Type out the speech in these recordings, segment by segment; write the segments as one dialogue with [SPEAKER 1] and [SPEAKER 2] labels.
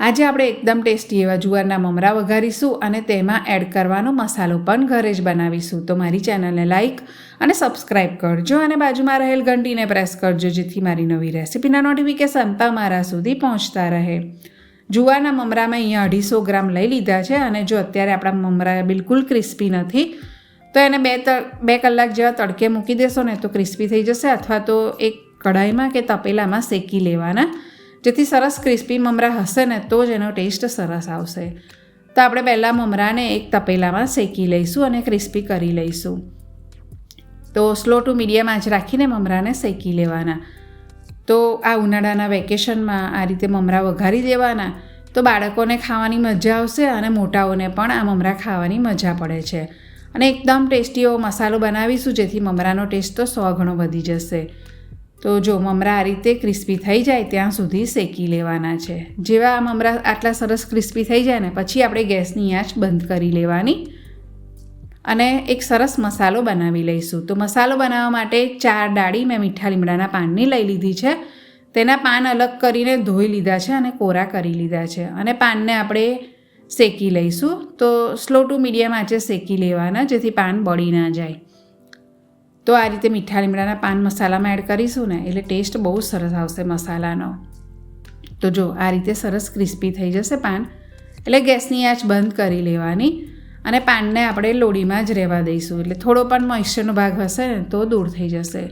[SPEAKER 1] આજે આપણે એકદમ ટેસ્ટી એવા જુવારના મમરા વઘારીશું અને તેમાં એડ કરવાનો મસાલો પણ ઘરે જ બનાવીશું. તો મારી ચેનલને લાઇક અને સબસ્ક્રાઇબ કરજો અને બાજુમાં રહેલ ઘંટીને પ્રેસ કરજો, જેથી મારી નવી રેસિપીના નોટિફિકેશન તમારા સુધી પહોંચતા રહે. જુવારના મમરામાં અહીંયા અઢીસો ગ્રામ લઈ લીધા છે અને જો અત્યારે આપણા મમરા બિલકુલ ક્રિસ્પી નથી, તો એને બે બે કલાક જેવા તડકે મૂકી દેશો ને તો ક્રિસ્પી થઈ જશે અથવા તો એક કઢાઈમાં કે તપેલામાં શેકી લેવાના. જેથી સરસ ક્રિસ્પી મમરા હશે ને, તો જ એનો ટેસ્ટ સરસ આવશે. તો આપણે પહેલાં મમરાને એક તપેલામાં શેકી લઈશું અને ક્રિસ્પી કરી લઈશું. તો સ્લો ટુ મીડિયમ આંચ રાખીને મમરાને શેકી લેવાના. તો આ ઉનાળાના વેકેશનમાં આ રીતે મમરા વઘારી દેવાના. તો બાળકોને ખાવાની મજા આવશે અને મોટાઓને પણ આ મમરા ખાવાની મજા પડે છે. અને એકદમ ટેસ્ટી એવો મસાલો બનાવીશું જેથી મમરાનો ટેસ્ટ તો સો ગણો વધી જશે. તો જો મમરા આ રીતે ક્રિસ્પી થઈ જાય, ત્યાં સુધી શેકી લેવાના છે. જેવા આ મમરા આટલા સરસ ક્રિસ્પી થઈ જાય ને, પછી આપણે ગેસની આંચ બંધ કરી લેવાની અને એક સરસ મસાલો બનાવી લઈશું. તો મસાલો બનાવવા માટે ચાર ડાળી મેં મીઠા લીમડાના પાનની લઈ લીધી છે. તેના પાન અલગ કરીને ધોઈ લીધા છે અને કોરા કરી લીધા છે. અને પાનને આપણે શેકી લઈશું. તો સ્લો ટુ મીડિયમ આંચે શેકી લેવાના, જેથી પાન બળી ના જાય. તો આ રીતે મીઠા લીમડાના પાન મસાલામાં એડ કરીશું ને, એટલે ટેસ્ટ બહુ સરસ આવશે મસાલાનો. તો જો, આ રીતે સરસ ક્રિસ્પી થઈ જશે પાન. એટલે ગેસની આંચ બંધ કરી લેવાની અને પાનને આપણે લોડીમાં જ રહેવા દઈશું. એટલે થોડો પણ મોઇશ્ચરનો ભાગ હશે ને, તો દૂર થઈ જશે.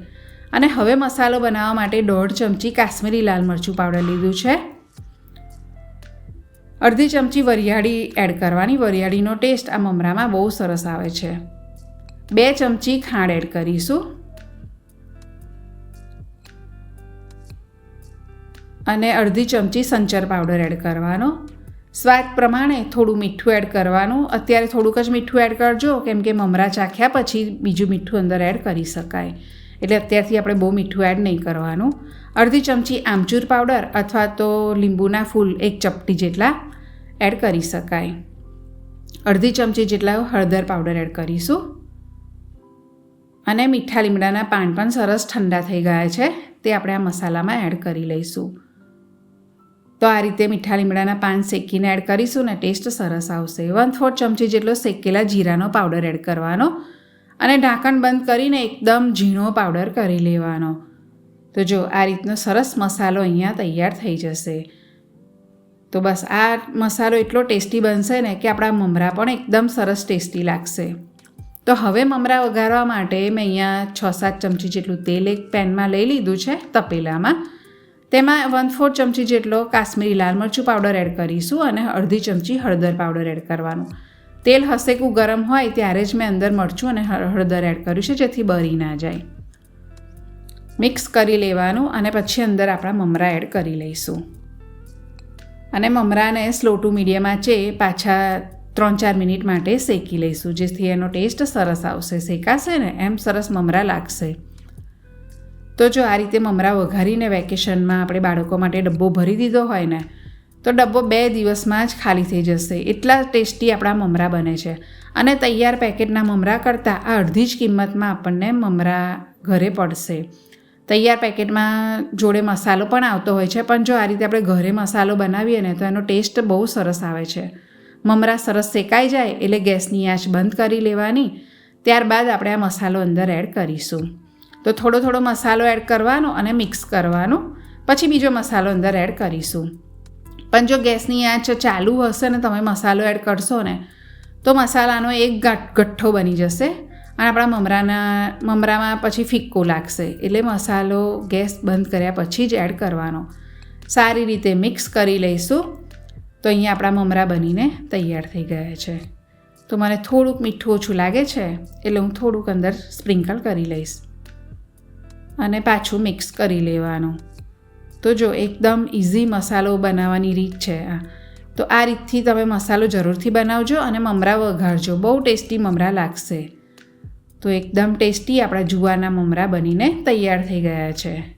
[SPEAKER 1] અને હવે મસાલો બનાવવા માટે દોઢ ચમચી કાશ્મીરી લાલ મરચું પાવડર લીધું છે. અડધી ચમચી વરિયાળી એડ કરવાની. વરિયાળીનો ટેસ્ટ આ મમરામાં બહુ સરસ આવે છે. બે ચમચી ખાંડ એડ કરીશું. અને અડધી ચમચી સંચર પાવડર એડ કરવાનો. સ્વાદ પ્રમાણે થોડું મીઠું એડ કરવાનું. અત્યારે થોડુંક જ મીઠું એડ કરજો, કેમ કે મમરા ચાખ્યા પછી બીજું મીઠું અંદર એડ કરી શકાય. એટલે અત્યારથી આપણે બહુ મીઠું એડ નહીં કરવાનું. અડધી ચમચી આમચૂર પાવડર અથવા તો લીંબુના ફૂલ એક ચપટી જેટલા એડ કરી શકાય. અડધી ચમચી જેટલા હળદર પાવડર એડ કરીશું. અને મીઠા લીમડાના પાન પણ સરસ ઠંડા થઈ ગયા છે. તે આપણે આ મસાલામાં એડ કરી લઈશું. તો આ રીતે મીઠા લીમડાના પાન શેકીને એડ કરીશું ને ટેસ્ટ સરસ આવશે. વન ફોર્થ ચમચી જેટલો શેકેલા જીરાનો પાવડર એડ કરવાનો અને ઢાંકણ બંધ કરીને એકદમ ઝીણો પાવડર કરી લેવાનો. તો જો આ રીતનો સરસ મસાલો અહીંયા તૈયાર થઈ જશે. તો બસ આ મસાલો એટલો ટેસ્ટી બનશે ને કે આપણા મમરા પણ એકદમ સરસ ટેસ્ટી લાગશે. તો હવે મમરા વઘારવા માટે મેં અહીંયા છ સાત ચમચી જેટલું તેલ એક પેનમાં લઈ લીધું છે તપેલામાં. તેમાં વન ફોર ચમચી જેટલો કાશ્મીરી લાલ મરચું પાવડર એડ કરીશું અને અડધી ચમચી હળદર પાવડર એડ કરવાનું. તેલ હસેકું ગરમ હોય ત્યારે જ મેં અંદર મરચું અને હળદર એડ કર્યું છે જેથી બળી ના જાય. મિક્સ કરી લેવાનું અને પછી અંદર આપણા મમરા એડ કરી લઈશું. અને મમરાને સ્લો ટુ મીડિયમ આંચે પાછા ત્રણ ચાર મિનિટ માટે શેકી લઈશું, જેથી એનો ટેસ્ટ સરસ આવશે. શેકાશે ને, એમ સરસ મમરા લાગશે. તો જો આ રીતે મમરા વઘારીને વેકેશનમાં આપણે બાળકો માટે ડબ્બો ભરી દીધો હોય ને, તો ડબ્બો બે દિવસમાં જ ખાલી થઈ જશે. એટલા ટેસ્ટી આપણા મમરા બને છે. અને તૈયાર પેકેટના મમરા કરતાં આ અડધી જ કિંમતમાં આપણને મમરા ઘરે પડશે. તૈયાર પેકેટમાં જોડે મસાલો પણ આવતો હોય છે, પણ જો આ રીતે આપણે ઘરે મસાલો બનાવીએ ને, તો એનો ટેસ્ટ બહુ સરસ આવે છે. મમરા સરસ શેકાઈ જાય એટલે ગેસની આંચ બંધ કરી લેવાની. ત્યારબાદ આપણે આ મસાલો અંદર એડ કરીશું. તો થોડો થોડો મસાલો એડ કરવાનો અને મિક્સ કરવાનો. પછી બીજો મસાલો અંદર એડ કરીશું. પણ જો ગેસની આંચ ચાલુ હશે ને તમે મસાલો એડ કરશો ને, તો મસાલાનો એક ગઠ્ઠો બની જશે અને આપણા મમરાના, મમરામાં પછી ફિક્કો લાગશે. એટલે મસાલો ગેસ બંધ કર્યા પછી જ એડ કરવાનો. સારી રીતે મિક્સ કરી લઈશું. તો અહીંયા આપણા મમરા બનીને તૈયાર થઈ ગયા છે. તો મને થોડુંક મીઠું ઓછું લાગે છે, એટલે હું થોડુંક અંદર સ્પ્રિંકલ કરી લઈશ. અને પાછું મિક્સ કરી લેવાનું. તો જો એકદમ ઇઝી મસાલો બનાવવાની રીત છે આ. તો આ રીતથી તમે મસાલો જરૂરથી બનાવજો અને મમરા વઘારજો. બહુ ટેસ્ટી મમરા લાગશે. તો એકદમ ટેસ્ટી આપણા જુવારના મમરા બનીને તૈયાર થઈ ગયા છે.